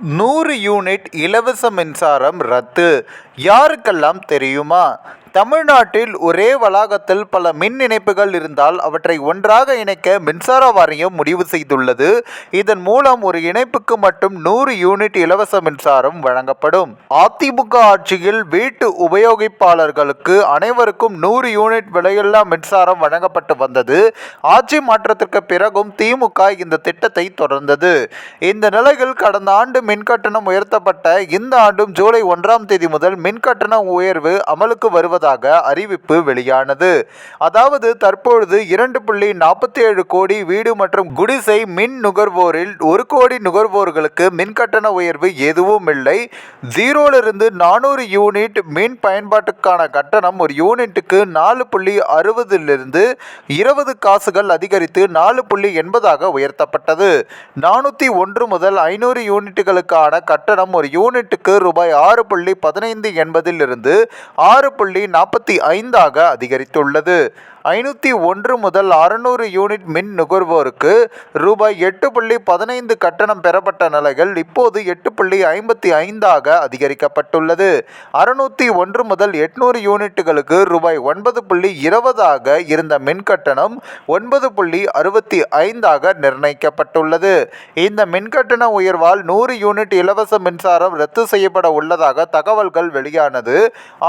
நூறு யூனிட் இலவச மின்சாரம் ரத்து. யாருக்கெல்லாம் தெரியுமா? தமிழ்நாட்டில் ஒரே வளாகத்தில் பல மின் இணைப்புகள் இருந்தால் அவற்றை ஒன்றாக இணைக்க மின்சார வாரியம் முடிவு செய்துள்ளது. இதன் மூலம் ஒரு இணைப்புக்கு மட்டும் நூறு யூனிட் இலவச மின்சாரம் வழங்கப்படும். அதிமுக ஆட்சியில் வீட்டு உபயோகிப்பாளர்களுக்கு அனைவருக்கும் நூறு யூனிட் விலையில்லா மின்சாரம் வழங்கப்பட்டு வந்தது. ஆட்சி மாற்றத்திற்கு பிறகும் திமுக இந்த திட்டத்தை தொடர்ந்தது. இந்த நிலையில் கடந்த ஆண்டு மின்கட்டணம் உயர்த்தப்பட்ட இந்த ஆண்டும் ஜூலை ஒன்றாம் தேதி முதல் மின்கட்டண உயர்வு அமலுக்கு வருவது வருவதாக அறிவிப்பு வெளியானது. அதாவது தற்பொழுது இரண்டு புள்ளி நாற்பத்தி ஏழு கோடி வீடு மற்றும் குடிசை மின் நுகர்வோரில் ஒரு கோடி நுகர்வோர்களுக்கு மின்கட்டண உயர்வு எதுவும் இல்லை. ஜீரோலிருந்து நானூறு யூனிட் மின் பயன்பாட்டுக்கான கட்டணம் ஒரு யூனிட்டுக்கு நாலு புள்ளி அறுபதிலிருந்து இருபது காசுகள் அதிகரித்து நாலு புள்ளி எண்பதாக உயர்த்தப்பட்டது. நானூற்றி ஒன்று முதல் ஐநூறு யூனிட்டுகளுக்கான கட்டணம் ஒரு யூனிட்டுக்கு ரூபாய் ஆறு புள்ளி பதினைந்து எண்பதிலிருந்து ஆறு புள்ளி நாற்பத்தி ஐந்தாக அதிகரித்துள்ளது. ஐநூற்றி ஒன்று முதல் அறுநூறு யூனிட் மின் நுகர்வோருக்கு ரூபாய் எட்டு புள்ளி பதினைந்து கட்டணம் பெறப்பட்ட நிலைகள் இப்போது எட்டு புள்ளி ஐம்பத்தி ஐந்தாக அதிகரிக்கப்பட்டுள்ளது. அறுநூற்றி ஒன்று முதல் எட்நூறு யூனிட்டுகளுக்கு ரூபாய் ஒன்பது புள்ளி இருபதாக இருந்த மின் கட்டணம் ஒன்பது புள்ளி அறுபத்தி ஐந்தாக நிர்ணயிக்கப்பட்டுள்ளது. இந்த மின்கட்டண உயர்வால் நூறு யூனிட் இலவச மின்சாரம் ரத்து செய்யப்பட உள்ளதாக தகவல்கள் வெளியானது.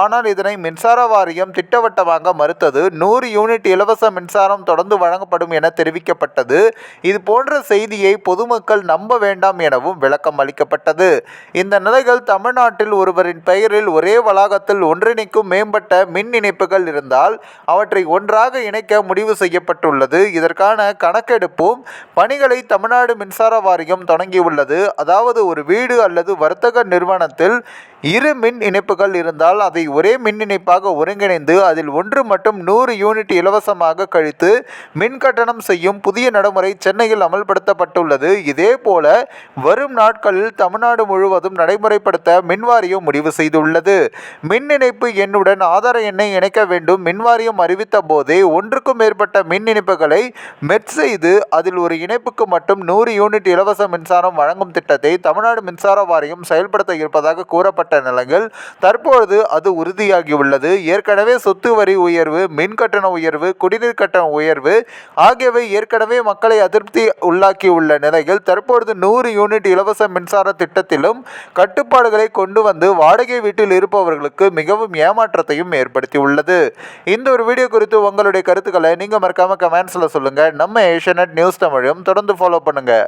ஆனால் இதனை மின்சார வாரியம் திட்டவட்டமாக மறுத்தது. நூறு யூனிட் இலவச மின்சாரம் தொடர்ந்து வழங்கப்படும் என தெரிவிக்கப்பட்டது. இது போன்ற செய்தியை பொதுமக்கள் நம்ப வேண்டாம் எனவும் விளக்கம் அளிக்கப்பட்டது. இந்த நிலைகள் தமிழ்நாட்டில் ஒருவரின் பெயரில் ஒரே வளாகத்தில் ஒன்றிணைக்கும் மேம்பட்ட மின் இணைப்புகள் இருந்தால் அவற்றை ஒன்றாக இணைக்க முடிவு செய்யப்பட்டுள்ளது. இதற்கான கணக்கெடுப்பும் பணிகளை தமிழ்நாடு மின்சார வாரியம் தொடங்கியுள்ளது. அதாவது ஒரு வீடு அல்லது வர்த்தக நிறுவனத்தில் இரு மின் இணைப்புகள் இருந்தால் அதை ஒரே மின் இணைப்பாக ஒருங்கிணைந்து அதில் ஒன்று மட்டும் நூறு யூனிட் இலவசமாக கழித்து மின் கட்டணம் செய்யும் புதிய நடைமுறை சென்னையில் அமல்படுத்தப்பட்டுள்ளது. இதேபோல வரும் நாட்களில் தமிழ்நாடு முழுவதும் நடைமுறைப்படுத்த மின்வாரியம் முடிவு செய்துள்ளது. மின் இணைப்பு எண்ணுடன் ஆதார எண்ணை இணைக்க வேண்டும். மின்வாரியம் அறிவித்த போதே ஒன்றுக்கும் மேற்பட்ட மின் இணைப்புகளை மெட் செய்து அதில் ஒரு இணைப்புக்கு மட்டும் நூறு யூனிட் இலவச மின்சாரம் வழங்கும் திட்டத்தை தமிழ்நாடு மின்சார வாரியம் செயல்படுத்த இருப்பதாக கூறப்பட்ட நிலையில் தற்பொழுது அது உறுதியாகியுள்ளது. ஏற்கனவே சொத்து வரி உயர்வு மின் கட்டண உயர்வு குடிநீர் கட்டண உயர்வு ஆகியவை ஏற்கனவே மக்களை அதிருப்தி உள்ளாக்கியுள்ள நிலையில் தற்பொழுது நூறு யூனிட் இலவச மின்சார திட்டத்திலும் கட்டுப்பாடுகளை கொண்டு வந்து வாடகை வீட்டில் இருப்பவர்களுக்கு மிகவும் ஏமாற்றத்தையும் ஏற்படுத்தியுள்ளது. இந்த ஒரு வீடியோ குறித்து உங்களுடைய கருத்துக்களை நீங்கள் மறக்காமல் கமெண்ட்ஸில் சொல்லுங்கள் நம்ம ஏஷியநெட் நியூஸ் தமிழும் தொடர்ந்து ஃபாலோ பண்ணுங்கள்